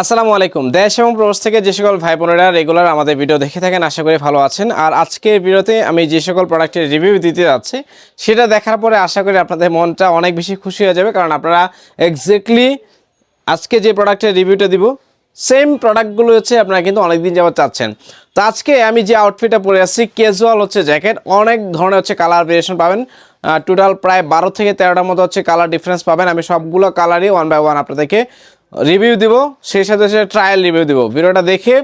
আসসালামু আলাইকুম। দেশ এবং প্রবাস থেকে যে সকল ভাই বোনেরা রেগুলার আমাদের ভিডিও দেখে থাকেন, আশা করি ভালো আছেন। আর আজকের ভিডিওতে আমি যে সকল প্রোডাক্টের রিভিউ দিতে যাচ্ছি, সেটা দেখার পরে আশা করি আপনাদের মনটা অনেক বেশি খুশি হয়ে যাবে, কারণ আপনারা এক্স্যাক্টলি আজকে যে প্রোডাক্টের রিভিউটা দিব সেম প্রোডাক্টগুলো হচ্ছে আপনারা কিন্তু অনেকদিন যাবত চাচ্ছেন। তো আজকে আমি যে আউটফিটটা পরে আসছি ক্যাজুয়াল হচ্ছে জ্যাকেট অনেক ধরনের হচ্ছে কালার ভেরিয়েশন পাবেন। টোটাল প্রায় বারো থেকে তেরোটার মতো হচ্ছে কালার ডিফারেন্স পাবেন। আমি সবগুলো কালারই ওয়ান বাই ওয়ান আপনাদেরকে রিভিউ দিব, সেই সাথে হচ্ছে ট্রায়াল রিভিউ দিব। ভিডিওটা দেখে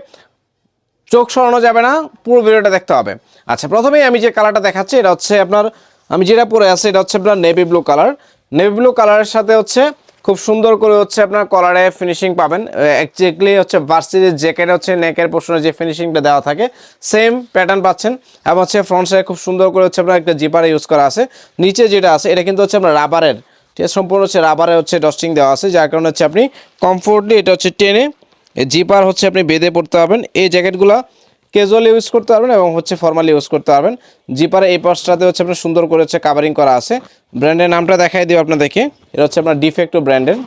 চোখ সরানো যাবে না, পুরো ভিডিওটা দেখতে হবে। আচ্ছা প্রথমেই আমি যে কালারটা দেখাচ্ছি, এটা হচ্ছে আপনার, আমি যেটা পরে আছি, এটা হচ্ছে আপনার navy blue colour navy blue কালারের সাথে হচ্ছে খুব সুন্দর করে হচ্ছে আপনার কলারে ফিনিশিং পাবেন। একজাক্টলি হচ্ছে ভার্সিটির জ্যাকেট হচ্ছে নেকের পোর্শনে যে ফিনিশিংটা দেওয়া থাকে সেম প্যাটার্ন পাচ্ছেন। এবং হচ্ছে ফ্রন্ট সাইডে খুব সুন্দর করে হচ্ছে আপনার একটা জিপারে ইউজ করা আছে। নিচে যেটা আছে, এটা কিন্তু হচ্ছে আপনার রাবারের ঠিক আছে সম্পূর্ণ হচ্ছে রাবারে হচ্ছে ডস্টিং দেওয়া আছে, যার কারণে হচ্ছে আপনি কমফোর্টলি এটা হচ্ছে টেনে জিপার হচ্ছে আপনি বেঁধে পড়তে পারবেন। এই জ্যাকেটগুলো ক্যাজুয়াল ইউজ করতে পারবেন এবং হচ্ছে ফর্মালি ইউজ করতে পারবেন। জিপারে এই পার্সটাতে হচ্ছে আপনার সুন্দর করে হচ্ছে কাভারিং করা আছে। ব্র্যান্ডের নামটা দেখাই দিও আপনাদেরকে। এটা হচ্ছে আপনার ডিফেক্টো ব্র্যান্ডের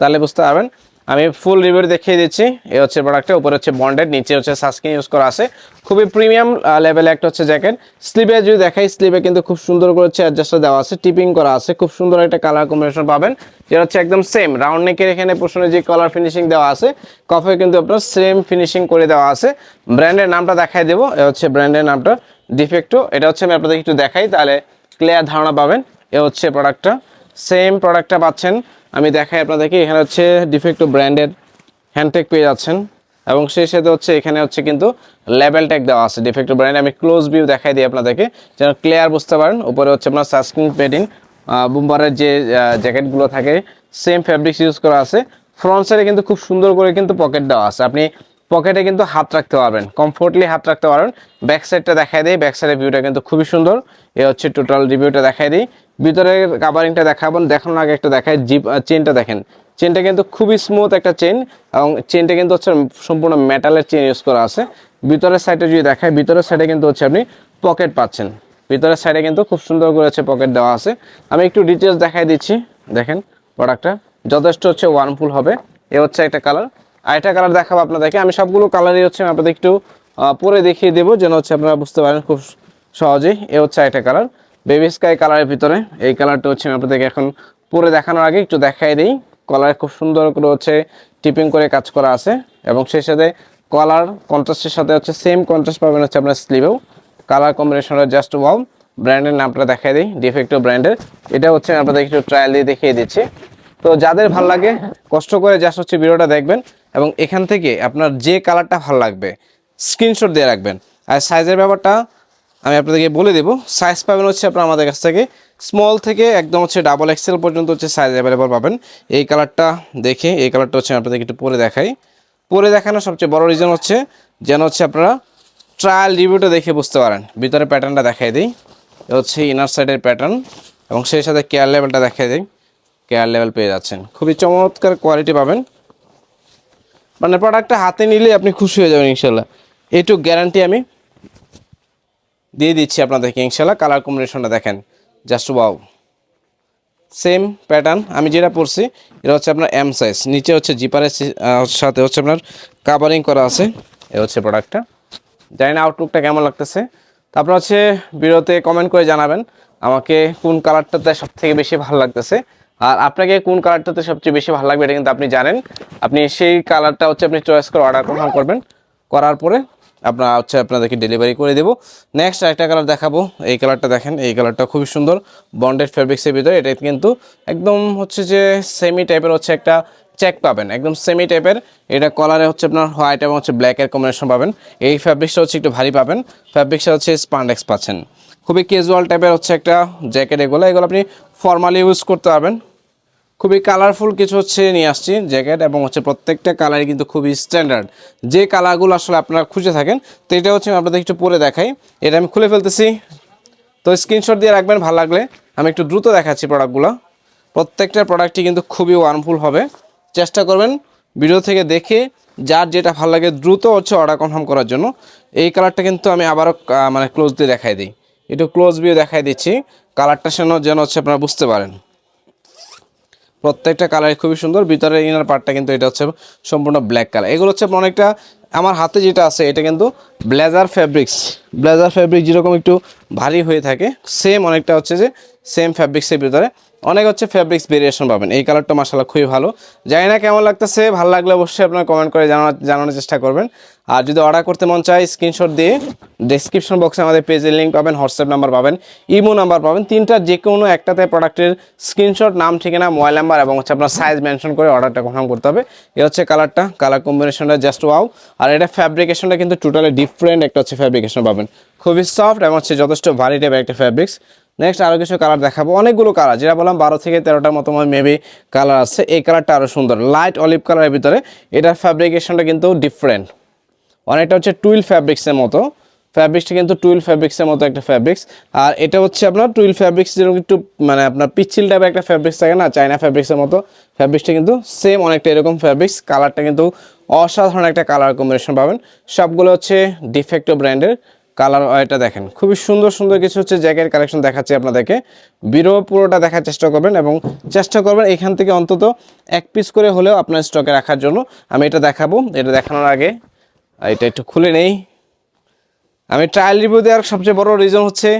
তাহলে বুঝতে পারবেন আমি ফুল রিভিউ দেখিয়ে দিচ্ছি। এই হচ্ছে প্রোডাক্টটা উপরে হচ্ছে বন্ডেড নিচে হচ্ছে সানস্ক্রিন ইউজ করা আছে। খুবই প্রিমিয়াম লেভেলে একটা হচ্ছে জ্যাকেট স্লিভে যদি দেখাই স্লিভে কিন্তু খুব সুন্দর করে হচ্ছে অ্যাডজাস্টার দেওয়া আছে টিপিং করা আছে। খুব সুন্দর একটা কালার কম্বিনেশন পাবেন। যেটা হচ্ছে একদম সেম রাউন্ড নেকের এখানে পোর্শনে যে কালার ফিনিশিং দেওয়া আছে কফে কিন্তু আপনার সেম ফিনিশিং করে দেওয়া আছে। ব্র্যান্ডের নামটা দেখাই দেবো। এ হচ্ছে ব্র্যান্ডের নামটা ডিফেক্টো এটা হচ্ছে আমি আপনাদের একটু দেখাই, তাহলে ক্লিয়ার ধারণা পাবেন। এ হচ্ছে প্রোডাক্টটা সেম প্রোডাক্টটা পাচ্ছেন। আমি দেখাই আপনাদেরকে, এখানে হচ্ছে ডিফেক্টো ব্র্যান্ডের হ্যান্ডটেক পেয়ে যাচ্ছেন। এবং সেই সাথে হচ্ছে এখানে হচ্ছে কিন্তু লেভেল ট্যাগ দেওয়া আছে ডিফেক্টো ব্র্যান্ড আমি ক্লোজ ভিউ দেখাই দিই আপনাদেরকে, যেন ক্লিয়ার বুঝতে পারেন। উপরে হচ্ছে আপনার সানস্ক্রিন পেডিং বুম্বারের যে জ্যাকেটগুলো থাকে সেম ফ্যাব্রিক্স ইউজ করা আছে। ফ্রন্ট সাইডে কিন্তু খুব সুন্দর করে কিন্তু পকেট দেওয়া আছে। আপনি পকেটে কিন্তু হাত রাখতে পারবেন কমফোর্টলি হাত রাখতে পারবেন। ব্যাক সাইডটা দেখাই দিই ব্যাক সাইডের ভিউটা কিন্তু খুবই সুন্দর। এ হচ্ছে টোটাল রিভিউটা দেখাই দিই। ভিতরের কাভারিংটা দেখাবেন দেখানোর আগে একটা দেখায় জিপ চেনটা দেখেন। চেনটা কিন্তু খুবই স্মুথ একটা চেন এবং চেনটা কিন্তু হচ্ছে সম্পূর্ণ মেটালের চেন ইউজ করা আছে। ভিতরের সাইডে যদি দেখায় ভিতরের সাইডে কিন্তু হচ্ছে আপনি পকেট পাচ্ছেন। ভিতরের সাইডে কিন্তু খুব সুন্দর করে হচ্ছে পকেট দেওয়া আছে। আমি একটু ডিটেলস দেখাই দিচ্ছি, দেখেন প্রোডাক্টটা যথেষ্ট হচ্ছে ওয়ার্মফুল হবে। এ হচ্ছে একটা কালার আরেকটা কালার দেখাবো আপনাদেরকে। আমি সবগুলো কালারই হচ্ছে আমি আপনাদের একটু পরে দেখিয়ে দেবো যেন হচ্ছে আপনারা বুঝতে পারেন খুব সহজেই। এ হচ্ছে একটা কালার বেবি স্কাই কালারের ভিতরে। এই কালারটা হচ্ছে আমি আপনাদেরকে এখন পরে দেখানোর আগে একটু দেখাই দিই। কলারে খুব সুন্দর করে হচ্ছে টিপিং করে কাজ করা আছে এবং সেই সাথে কলার কন্ট্রাস্টের সাথে হচ্ছে সেম কন্ট্রাস্ট পাবেন হচ্ছে আপনার স্লিভেও কালার কম্বিনেশনটা জাস্ট ওয়াও ব্র্যান্ডের নামটা দেখাই দিই ডিফেক্টো ব্র্যান্ডের এটা হচ্ছে আপনাদের একটু ট্রায়াল দিয়ে দেখিয়ে দিচ্ছি। তো যাদের ভালো লাগে, কষ্ট করে জাস্ট হচ্ছে ভিডিওটা দেখবেন। এবং এখান থেকে আপনার যে কালারটা ভালো লাগবে স্ক্রিনশট দিয়ে রাখবেন। আর সাইজের ব্যাপারটা আমি আপনাদেরকে বলে দেবো। সাইজ পাবেন হচ্ছে আপনার আমাদের কাছ থেকে স্মল থেকে একদম হচ্ছে ডাবল এক্সেল পর্যন্ত হচ্ছে সাইজ অ্যাভেলেবল পাবেন। এই কালারটা দেখে, এই কালারটা হচ্ছে আপনাদেরকে একটু পরে দেখাই। পরে দেখানোর সবচেয়ে বড় রিজন হচ্ছে যেন হচ্ছে আপনারা ট্রায়াল রিভিউটা দেখে বুঝতে পারেন। ভিতরে প্যাটার্নটা দেখাই দিই। হচ্ছে ইনার সাইডের প্যাটার্ন এবং সেই সাথে কেয়ার লেভেলটা দেখাই দিই। কেয়ার লেভেল পেয়ে যাচ্ছেন। খুবই চমৎকার কোয়ালিটি পাবেন। মানে প্রোডাক্টটা হাতে নিলে আপনি খুশি হয়ে যাবেন ইনশাল্লাহ এইটুক গ্যারান্টি আমি দিয়ে দিচ্ছি আপনাদেরকে ইনশাল্লাহ কালার কম্বিনেশনটা দেখেন। জাস্ট ওয়াও সেম প্যাটার্ন আমি যেটা পরছি, এটা হচ্ছে আপনার এম সাইজ নিচে হচ্ছে জিপারের সাথে হচ্ছে আপনার কাভারিং করা আছে। এ হচ্ছে প্রোডাক্টটা জানি না আউটলুকটা কেমন লাগতেছে। তারপর হচ্ছে ভিডিওতে কমেন্ট করে জানাবেন, আমাকে কোন কালারটাতে সব থেকে বেশি ভালো লাগতেছে। আর আপনাকে কোন কালারটাতে সবচেয়ে বেশি ভালো লাগবে এটা কিন্তু আপনি জানেন। আপনি সেই কালারটা হচ্ছে আপনি চয়েস করে অর্ডার কনফার্ম করবেন। করার পরে আপনার হচ্ছে আপনাদেরকে ডেলিভারি করে দেবো। নেক্সট একটা কালার দেখাবো। এই কালারটা দেখেন, এই কালারটা খুবই সুন্দর। বন্ডেড ফেব্রিক্সের ভিতরে এটা কিন্তু একদম হচ্ছে যে সেমি টাইপের হচ্ছে একটা চেক পাবেন। একদম সেমি টাইপের এটা কলারে হচ্ছে আপনার হোয়াইট এবং হচ্ছে ব্ল্যাকের কম্বিনেশন পাবেন। এই ফ্যাব্রিক্সটা হচ্ছে একটু ভারী পাবেন। ফ্যাব্রিক্সটা হচ্ছে স্পান্ডেক্স পাচ্ছেন। খুবই ক্যাজুয়াল টাইপের হচ্ছে একটা জ্যাকেট এগুলো। এগুলো আপনি ফর্মালি ইউজ করতে পারবেন। খুবই কালারফুল কিছু হচ্ছে নিয়ে আসছি জ্যাকেট এবং হচ্ছে প্রত্যেকটা কালারই কিন্তু খুবই স্ট্যান্ডার্ড যে কালারগুলো আসলে আপনারা খুঁজে থাকেন, তো এটা হচ্ছে আমি আপনাদের একটু পরে দেখাই। এটা আমি খুলে ফেলতেছি। তো স্ক্রিনশট দিয়ে রাখবেন, ভালো লাগলে আমি একটু দ্রুত দেখাচ্ছি প্রোডাক্টগুলো প্রত্যেকটা প্রোডাক্টই কিন্তু খুবই ওয়ার্মফুল হবে। চেষ্টা করবেন ভিডিও থেকে দেখে যার যেটা ভালো লাগে দ্রুত হচ্ছে অর্ডার কনফার্ম করার জন্য। এই কালারটা কিন্তু আমি আবারও মানে ক্লোজ দিয়ে দেখাই দিই। একটু ক্লোজ ভিউ দেখাই দিচ্ছি। কালারটা সেন যেন হচ্ছে আপনারা বুঝতে পারেন। প্রত্যেকটা কালার খুবই সুন্দর, ভিতরের ইনার পার্টটা কিন্তু এটা হচ্ছে সম্পূর্ণ ব্ল্যাক কালার এগুলো হচ্ছে অনেকটা, আমার হাতে যেটা আছে, এটা কিন্তু ব্লেজার ফ্যাব্রিক্স ব্লেজার ফ্যাব্রিক যেরকম একটু ভারী হয়ে থাকে সেম অনেকটা হচ্ছে যে সেম ফ্যাব্রিক্সের ভিতরে। অনেক হচ্ছে ফ্যাব্রিক্স ভেরিয়েশন পাবেন। এই কালারটা মাসাল্লাহ খুবই ভালো। জানি না কেমন লাগতেছে, ভালো লাগলে অবশ্যই আপনারা কমেন্ট করে জানানোর জানানোর চেষ্টা করবেন। আর যদি অর্ডার করতে মন চায় স্ক্রিনশট দিয়ে ডেসক্রিপশন বক্সে আমাদের পেজের লিঙ্ক পাবেন হোয়াটসঅ্যাপ নাম্বার পাবেন ইমো নাম্বার পাবেন। তিনটা যে কোনো একটাতে প্রোডাক্টের স্ক্রিনশট নাম, ঠিকানা মোবাইল নাম্বার এবং হচ্ছে আপনার সাইজ মেনশন করে অর্ডারটা কনফার্ম করতে হবে। এ হচ্ছে কালারটা কালার কম্বিনেশনটা জাস্ট ওয়াও আর এটা ফ্যাব্রিকেশনটা কিন্তু টোটালি ডিফারেন্ট একটা হচ্ছে ফ্যাব্রিকেশন পাবেন। খুবই সফট এবং হচ্ছে যথেষ্ট ভারী টাইপের একটা ফ্যাব্রিক্স নেক্সট আরও কিছু কালার দেখাবো। অনেকগুলো কালার যেটা বললাম বারো থেকে তেরোটার মতো মেবি কালার আছে। এই কালারটা আরও সুন্দর। লাইট অলিভ কালারের ভিতরে, এটার ফ্যাব্রিকেশনটা কিন্তু ডিফারেন্ট অনেকটা হচ্ছে টুইল ফ্যাব্রিক্সের মতো। ফ্যাব্রিক্সটা কিন্তু টুইল ফ্যাব্রিক্সের মতো একটা ফ্যাব্রিক্স আর এটা হচ্ছে আপনার টুইল ফ্যাব্রিক্স যেরকম একটু মানে আপনার পিচ্ছিল টাইপের একটা ফ্যাব্রিক্স থাকে না চাইনা ফ্যাব্রিক্সের মতো। ফ্যাব্রিক্সটা কিন্তু সেম অনেকটা এরকম ফ্যাব্রিক্স কালারটা কিন্তু অসাধারণ একটা কালার কম্বিনেশন পাবেন। সবগুলো হচ্ছে ডিফেক্টো ব্র্যান্ডের কালার এটা দেখেন। খুবই সুন্দর সুন্দর কিছু হচ্ছে জ্যাকেট কালেকশন দেখাচ্ছি আপনাদেরকে। বিরো পুরোটা দেখার চেষ্টা করবেন এবং চেষ্টা করবেন এখান থেকে অন্তত এক পিস করে হলেও আপনার স্টকে রাখার জন্য। আমি এটা দেখাবো। এটা দেখানোর আগে এটা একটু খুলে নেই। আমি ট্রায়াল রিভিউ দেওয়ার সবচেয়ে বড় রিজন হচ্ছে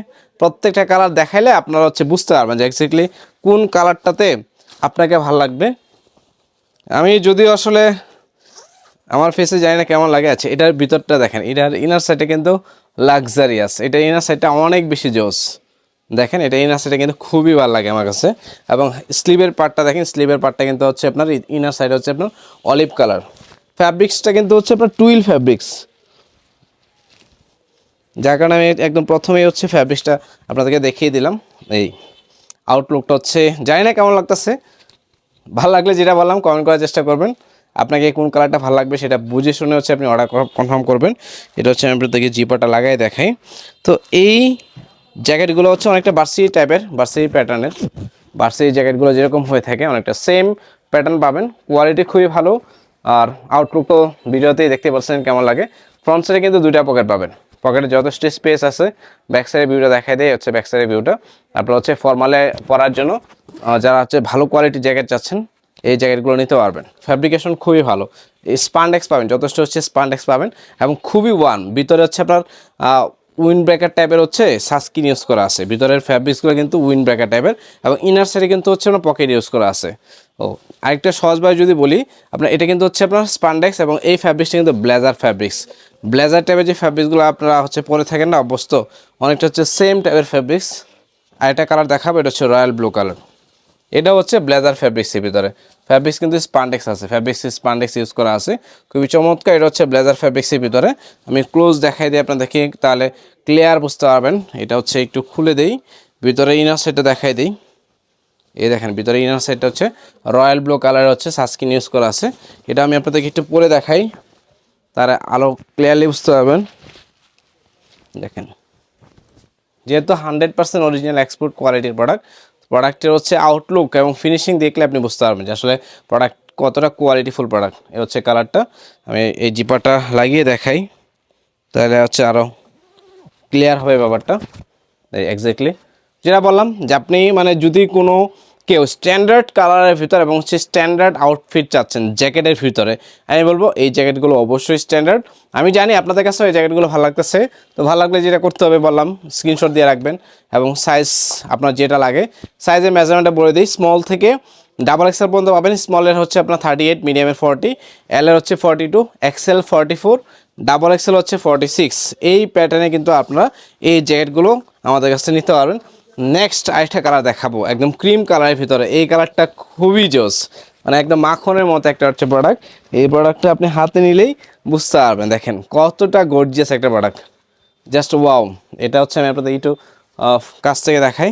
প্রত্যেকটা কালার দেখাইলে আপনারা হচ্ছে বুঝতে পারবেন যে এক্স্যাক্টলি কোন কালারটাতে আপনাকে ভালো লাগবে। আমি যদিও আসলে আমার ফেসে জানি না কেমন লাগে আছে এটার ভিতরটা দেখেন, এটার ইনার সাইডে কিন্তু লাক্সারিয়াস এটা ইনার সাইডটা অনেক বেশি জোস। দেখেন, এটা ইনার সাইডে কিন্তু খুবই ভালো লাগে আমার কাছে। এবং স্লিভের পার্টটা দেখেন স্লিভের পার্টটা কিন্তু হচ্ছে আপনার ইনার সাইড হচ্ছে আপনার অলিভ কালার ফ্যাব্রিক্সটা কিন্তু হচ্ছে আপনার টুইল ফ্যাব্রিক্স যার কারণে আমি একদম প্রথমেই হচ্ছে ফ্যাব্রিক্সটা আপনাদেরকে দেখিয়ে দিলাম। এই আউটলুকটা হচ্ছে, জানি না কেমন লাগতেছে। ভালো লাগলে যেটা বললাম কমেন্ট করার চেষ্টা করবেন। আপনাকে কোন কালারটা ভালো লাগবে সেটা বুঝে শুনে হচ্ছে আপনি অর্ডার কনফার্ম করবেন। এটা হচ্ছে আমি আপনাদেরকে জিপাটা লাগাই দেখাই। তো এই জ্যাকেটগুলো হচ্ছে অনেকটা বার্সি টাইপের বার্সি প্যাটার্নের বার্সি জ্যাকেটগুলো যেরকম হয়ে থাকে, অনেকটা সেম প্যাটার্ন পাবেন। কোয়ালিটি খুবই ভালো। আর আউটলুক তো ভিডিওতেই দেখতে পাচ্ছেন কেমন লাগে। ফ্রন্ট সাইডে কিন্তু দুইটা পকেট পাবেন। পকেটে যথেষ্ট স্পেস আছে। ব্যাক সাইডের ভিউটা দেখাই দেয় হচ্ছে ব্যাক সাইডের ভিউটা তারপর হচ্ছে ফর্মালে পরার জন্য যারা হচ্ছে ভালো কোয়ালিটির জ্যাকেট চাচ্ছেন এই জ্যাকেটগুলো নিতে পারবেন। ফ্যাব্রিকেশন খুবই ভালো। স্পান্ডেক্স পাবেন, যথেষ্ট হচ্ছে স্পান্ডেক্স পাবেন এবং খুবই ওয়ান। ভিতরে হচ্ছে আপনার উইন্ড ব্রেকার টাইপের হচ্ছে সাস্কিন ইউজ করা আছে। ভিতরের ফ্যাব্রিক্সগুলো কিন্তু উইন্ড ব্রেকার টাইপের এবং ইনার সাইডে কিন্তু হচ্ছে আপনার পকেট ইউজ করা আছে। ও, আরেকটা সহজভাবে যদি বলি, আপনার এটা কিন্তু হচ্ছে আপনার স্পান্ডেক্স এবং এই ফ্যাব্রিক্সটা কিন্তু ব্লেজার ফ্যাব্রিক্স ব্লেজার টাইপের যে ফ্যাব্রিক্সগুলো আপনারা হচ্ছে পরে থাকেন না, অভ্যস্ত, অনেকটা হচ্ছে সেম টাইপের ফ্যাব্রিক্স আরেকটা কালার দেখাবো, এটা হচ্ছে রয়্যাল ব্লু কালার এটা হচ্ছে ব্লেজার ফ্যাব্রিক্সের ভিতরে। ফ্যাব্রিক্স কিন্তু স্পান্ডেক্স আছে। ফ্যাব্রিক্স স্পান্ডেক্স ইউজ করা আছে। খুবই চমৎকার, এটা হচ্ছে ব্লেজার ফ্যাব্রিক্সের ভিতরে। আমি ক্লোজ দেখাই দিই আপনার আপনাদেরকে, তাহলে ক্লিয়ার বুঝতে পারবেন। এটা হচ্ছে একটু খুলে দেই, ভিতরে ইনার সাইডটা দেখাই দিই। এই দেখেন, ভিতরে ইনার সাইডটা হচ্ছে রয়্যাল ব্লু কালার হচ্ছে সানস্ক্রিন ইউজ করা আছে। এটা আমি আপনাদেরকে একটু পরে দেখাই তার আলো ক্লিয়ারলি বুঝতে পারবেন। দেখেন, যেহেতু হান্ড্রেড পার্সেন্ট অরিজিনাল এক্সপোর্ট কোয়ালিটির প্রোডাক্ট প্রোডাক্টের হচ্ছে আউটলুক এবং ফিনিশিং দেখলে আপনি বুঝতে পারবেন যে আসলে প্রোডাক্ট কতটা কোয়ালিটিফুল প্রোডাক্ট এ হচ্ছে কালারটা আমি এই জিপাটা লাগিয়ে দেখাই। তাহলে হচ্ছে আরও ক্লিয়ার হবে ব্যাপারটা। এক্স্যাক্টলি যেটা বললাম যে আপনি মানে যদি কোনো কেউ স্ট্যান্ডার্ড কালারের ভিতরে এবং সে স্ট্যান্ডার্ড আউটফিট চাচ্ছেন জ্যাকেটের ভিতরে। আমি বলব, এই জ্যাকেটগুলো অবশ্যই স্ট্যান্ডার্ড আমি জানি আপনাদের কাছে এই জ্যাকেটগুলো ভালো লাগতেছে, তো ভালো লাগলে যেটা করতে হবে বললাম স্ক্রিনশট দিয়ে রাখবেন এবং সাইজ আপনার যেটা লাগে সাইজের মেজারমেন্টটা বলে দিই। স্মল থেকে ডাবল এক্সেল পর্যন্ত পাবেন। স্মলের হচ্ছে আপনার থার্টি এইট মিডিয়ামের ফর্টি এলের হচ্ছে forty two XL forty four double XL হচ্ছে ফর্টি সিক্স এই প্যাটার্নে কিন্তু আপনারা এই জ্যাকেটগুলো আমাদের কাছে নিতে পারবেন। নেক্সট আরেকটা কালার দেখাবো। একদম ক্রিম কালারের ভিতরে। এই কালারটা খুবই জোস। মানে একদম মাখনের মতো একটা হচ্ছে প্রোডাক্ট এই প্রোডাক্টটা আপনি হাতে নিলেই বুঝতে পারবেন। দেখেন, কতটা গর্জিয়াস একটা প্রোডাক্ট জাস্ট ওয়াও এটা হচ্ছে আমি আপনাদের একটু কাছ থেকে দেখাই।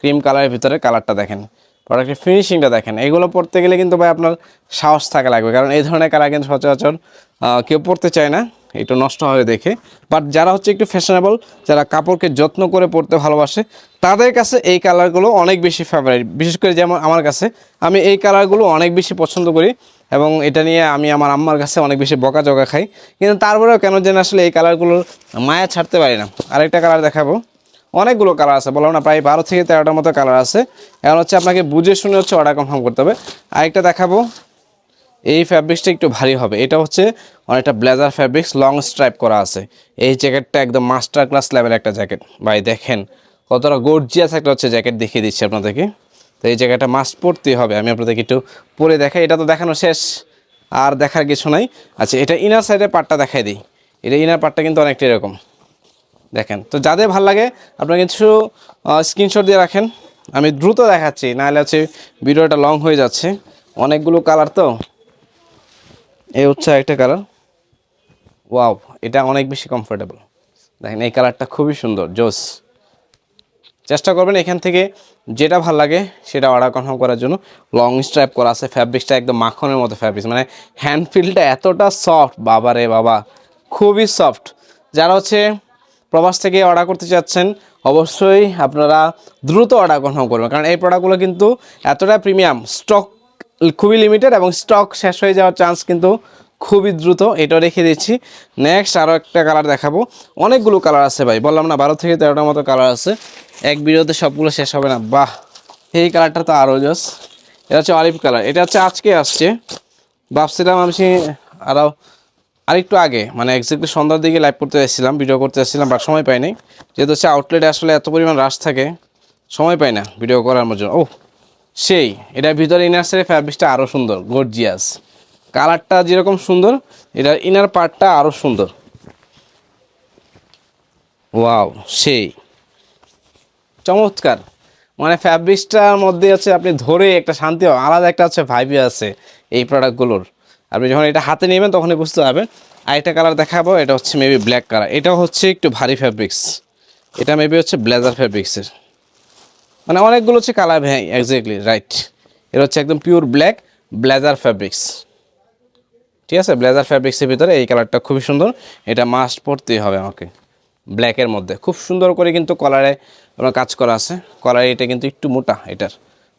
ক্রিম কালারের ভিতরে কালারটা দেখেন। প্রোডাক্টের ফিনিশিংটা দেখেন। এগুলো পড়তে গেলে কিন্তু ভাই আপনার সাহস থাকা লাগবে। কারণ এই ধরনের কালার কিন্তু সচরাচর কেউ পড়তে চায় না। একটু নষ্ট হবে দেখে। বাট যারা হচ্ছে একটু ফ্যাশনেবল যারা কাপড়কে যত্ন করে পরতে ভালোবাসে, তাদের কাছে এই কালারগুলো অনেক বেশি ফেভারিট বিশেষ করে যেমন আমার কাছে, আমি এই কালারগুলো অনেক বেশি পছন্দ করি এবং এটা নিয়ে আমি আমার আম্মার কাছে অনেক বেশি বকাঝকা খাই। কিন্তু তারপরেও কেন যেন আসলে এই কালারগুলোর মায়া ছাড়তে পারি না। আরেকটা কালার দেখাবো। অনেকগুলো কালার আছে, বললাম না, প্রায় বারো থেকে তেরোটার মতো কালার আছে। এখন হচ্ছে আপনাকে বুঝে শুনে হচ্ছে অর্ডার কনফার্ম করতে হবে। আরেকটা দেখাবো। এই ফ্যাব্রিক্সটা একটু ভারী হবে। এটা হচ্ছে অনেকটা ব্লেজার ফ্যাব্রিক্স লং স্ট্রাইপ করা আছে। এই জ্যাকেটটা একদম মাস্টার ক্লাস লেভেল একটা জ্যাকেট ভাই, দেখেন, কতটা গর্জিয়াস একটা হচ্ছে জ্যাকেট দেখিয়ে দিচ্ছি আপনাদেরকে। তো এই জায়গাটা মাস্ট পরতেই হবে। আমি আপনাদেরকে একটু পরে দেখাই। এটা তো দেখানো শেষ, আর দেখার কিছু নাই। আচ্ছা এটা ইনার সাইডে পার্টটা দেখাই দিই। এটা ইনার পার্টটা কিন্তু অনেকটা এরকম। দেখেন, তো যাদের ভালো লাগে, আপনারা কিছু স্ক্রিনশট দিয়ে রাখেন। আমি দ্রুত দেখাচ্ছি, নাহলে হচ্ছে ভিডিওটা লং হয়ে যাচ্ছে। অনেকগুলো কালার তো। এই হচ্ছে একটা কালার ওয়াও এটা অনেক বেশি কমফোর্টেবল দেখেন, এই কালারটা খুবই সুন্দর, জোস। চেষ্টা করবেন এখান থেকে যেটা ভালো লাগে সেটা অর্ডার কনফার্ম করার জন্য। লং স্ট্রাইপ করা আছে ফ্যাব্রিক্সটা একদম মাখনের মতো ফ্যাব্রিক্স মানে হ্যান্ড ফিলটা এতটা সফট বাবা রে বাবা, খুবই সফট যারা হচ্ছে প্রবাস থেকে অর্ডার করতে চাচ্ছেন, অবশ্যই আপনারা দ্রুত অর্ডার কনফার্ম করবেন, কারণ এই প্রোডাক্টগুলো কিন্তু এতটা প্রিমিয়াম স্টক খুবই লিমিটেড এবং স্টক শেষ হয়ে যাওয়ার চান্স কিন্তু খুবই দ্রুত, এটাও রেখে দিচ্ছি। নেক্সট আরও একটা কালার দেখাবো। অনেকগুলো কালার আছে ভাই, বললাম না বারো থেকে তেরোটার মতো কালার আছে। এক ভিডিওতে সবগুলো শেষ হবে না, বাহ! এই কালারটা তো আরও জস এটা হচ্ছে অলিভ কালার এটা হচ্ছে আজকে আসছে। ভাবছিলাম আমি আরও আরেকটু আগে মানে এক্স্যাক্টলি সন্ধ্যার দিকে লাইভ করতে এসেছিলাম ভিডিও করতে এসেছিলাম বাট সময় পাইনি। যেহেতু হচ্ছে আউটলেটে আসলে এত পরিমাণ রাশ থাকে, সময় পাই না ভিডিও করার জন্য ও সেই, এটার ভিতরে ইনার সাইডে ফ্যাব্রিক্সটা আরও সুন্দর গর্জিয়াস কালারটা যেরকম সুন্দর, এটার ইনার পার্টটা আরও সুন্দর। ওয়াও সেই। চমৎকার। মানে ফ্যাব্রিক্সটার মধ্যে হচ্ছে আপনি ধরে একটা শান্তি, আলাদা একটা হচ্ছে ভাইবি আছে এই প্রোডাক্টগুলোর আপনি যখন এটা হাতে নেবেন, তখনই বুঝতে পারবেন। আরেকটা কালার দেখাবো, এটা হচ্ছে মেবি ব্ল্যাক কালার এটাও হচ্ছে একটু ভারী ফ্যাব্রিক্স এটা মেবি হচ্ছে ব্লেজার ফ্যাব্রিক্সের মানে অনেকগুলো হচ্ছে কালার হ্যাঁ এক্স্যাক্টলি রাইট এটা হচ্ছে একদম পিওর ব্ল্যাক ব্লেজার ফ্যাব্রিক্স ঠিক আছে? ব্লেজার ফ্যাব্রিক্সের ভিতরে এই কালারটা খুবই সুন্দর। এটা মাস্ট পরতেই হবে আমাকে। ব্ল্যাকের মধ্যে। খুব সুন্দর করে কিন্তু কলারে আপনার কাজ করা আছে। কলারে এটা কিন্তু একটু মোটা এটার।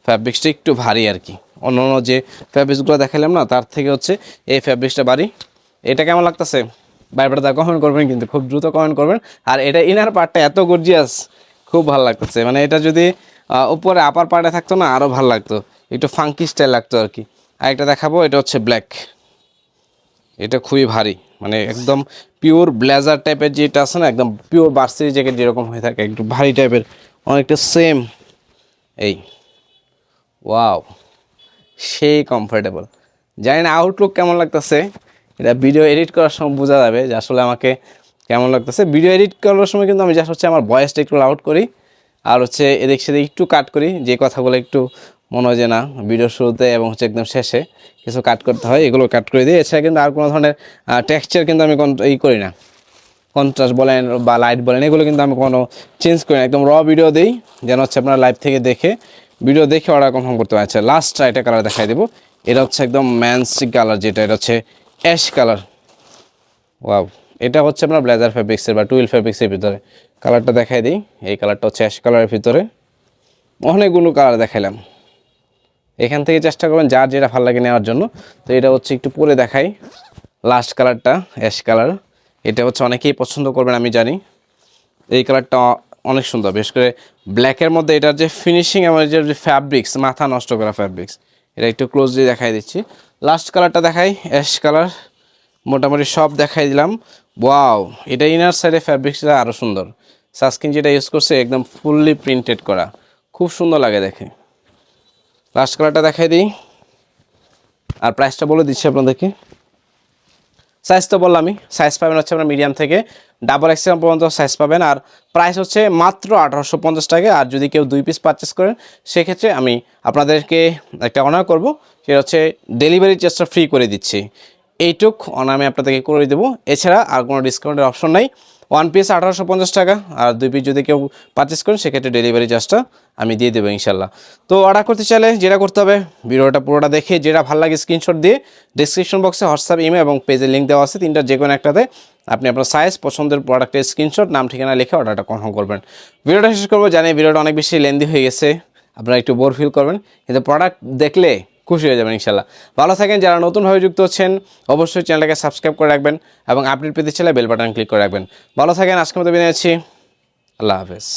ফ্যাব্রিক্সটা একটু ভারী আর কি। অন্য অন্য যে ফ্যাব্রিক্সগুলো দেখালাম না, তার থেকে হচ্ছে এই ফ্যাব্রিক্সটা ভারী। এটা কেমন লাগতেছে? বাইরটা কমেন্ট করবেন কিন্তু খুব দ্রুত কমেন্ট করবেন। আর এটা ইনার পার্টটা এত গর্জিয়াস খুব ভালো লাগতেছে। মানে এটা যদি উপরে আপার পার্টে থাকতো না আরও ভালো লাগতো। একটু ফাঙ্কি স্টাইল লাগতো আর কি। আরেকটা দেখাবো, এটা হচ্ছে ব্ল্যাক এটা খুবই ভারী মানে একদম পিওর ব্লেজার টাইপের যেটা আছে না, একদম পিওর বার্সিরি জ্যাকেট যেরকম হয়ে থাকে, একটু ভারী টাইপের অনেকটা সেম এই ওয়াও সেই কমফোর্টেবল জানি না আউটলুক কেমন লাগতেছে, এটা ভিডিও এডিট করার সময় বোঝা যাবে যে আসলে আমাকে কেমন লাগতেছে। ভিডিও এডিট করার সময় কিন্তু আমি জাস্ট হচ্ছে আমার ভয়েসটা একটু আউট করি। আর হচ্ছে এদিক সেদিক একটু কাট করি, যে কথাগুলো একটু মনে হয় যে না ভিডিও শুরুতে এবং হচ্ছে একদম শেষে কিছু কাট করতে হয়, এগুলো কাট করে দিই। এছাড়া কিন্তু আর কোনো ধরনের টেক্সচার কিন্তু আমি ই করি না। কন্ট্রাস্ট বলেন বা লাইট বলেন, এগুলো কিন্তু আমি কোনো চেঞ্জ করি না। একদম র ভিডিও দিই, যেন হচ্ছে আপনারা লাইভ থেকে দেখে ভিডিও দেখে অর্ডার কনফার্ম করতে পারছে লাস্ট এটা কালার দেখাই দেবো। এটা হচ্ছে একদম ম্যানসিক কালার যেটা, এটা হচ্ছে অ্যাশ কালার ওয়াও এটা হচ্ছে আপনার ব্লেজার ফ্যাব্রিক্সের বা টুইল ফ্যাব্রিক্সের ভিতরে। কালারটা দেখাই দিই। এই কালারটা হচ্ছে অ্যাশ কালারের ভিতরে। অনেকগুলো কালার দেখাইলাম। এখান থেকে চেষ্টা করবেন যার যেটা ভালো লাগে নেওয়ার জন্য। তো এটা হচ্ছে একটু পরে দেখাই। লাস্ট কালারটা, অ্যাশ কালার। এটা হচ্ছে অনেকেই পছন্দ করবেন, আমি জানি। এই কালারটা অনেক সুন্দর, বিশেষ করে ব্ল্যাকের মধ্যে এটার যে ফিনিশিং এবং যে ফ্যাব্রিক্স মাথা নষ্ট করা ফ্যাব্রিক্স এটা একটু ক্লোজলি দেখাই দিচ্ছি। লাস্ট কালারটা দেখাই, অ্যাশ কালার। মোটামুটি সব দেখাই দিলাম। ওয়াও এটা ইনার সাইডে ফ্যাব্রিক্সটা আরও সুন্দর। সানস্ক্রিন যেটা ইউজ করছে, একদম ফুললি প্রিন্টেড করা। খুব সুন্দর লাগে দেখে। লাস্ট কালারটা দেখাই দিই। আর প্রাইসটা বলে দিচ্ছি আপনাদেরকে। সাইজ তো বললামই সাইজ পাবেন হচ্ছে আপনার মিডিয়াম থেকে। ডাবল এক্সেল পর্যন্ত সাইজ পাবেন। আর প্রাইস হচ্ছে মাত্র আঠারোশো পঞ্চাশ টাকা। আর যদি কেউ দুই পিস পারচেস করেন, সেক্ষেত্রে আমি আপনাদেরকে একটা অনার করব। সেটা হচ্ছে ডেলিভারি চার্জটা ফ্রি করে দিচ্ছি। এইটুক অনার আমি আপনাদেরকে করে দেবো। এছাড়া আর কোনো ডিসকাউন্টের অপশন নাই। ওয়ান পিস আঠারোশো পঞ্চাশ টাকা, আর দুই পিস যদি কেউ পারচেস করেন, সেক্ষেত্রে ডেলিভারি চার্জটা আমি দিয়ে দেবো ইনশাল্লাহ। তো অর্ডার করতে চাইলে যেটা করতে হবে, ভিডিওটা পুরোটা দেখে যেটা ভালো লাগে স্ক্রিনশট দিয়ে ডিসক্রিপশন বক্সে হোয়াটসঅ্যাপ ইমেল এবং পেজের লিঙ্ক দেওয়া আছে, তিনটা যে কোনো একটাতে আপনি আপনার সাইজ পছন্দের প্রোডাক্টের স্ক্রিনশট নাম, ঠিকানা লিখে অর্ডারটা কনফার্ম করবেন। ভিডিওটা শেষ করব, জানি ভিডিওটা অনেক বেশি লেন্দি হয়ে গেছে, আপনারা একটু বোর ফিল করবেন। কিন্তু প্রোডাক্ট দেখলে খুশি হয়ে যাবেন, ইনশাল্লাহ। ভালো থাকেন, যারা নতুনভাবে যুক্ত হচ্ছেন, অবশ্যই চ্যানেলটাকে সাবস্ক্রাইব করে রাখবেন এবং আপডেট পেতে চাইলে বেল বাটন ক্লিক করে রাখবেন। ভালো থাকেন আজকে মতো বিদায় আছি আল্লাহ হাফেজ।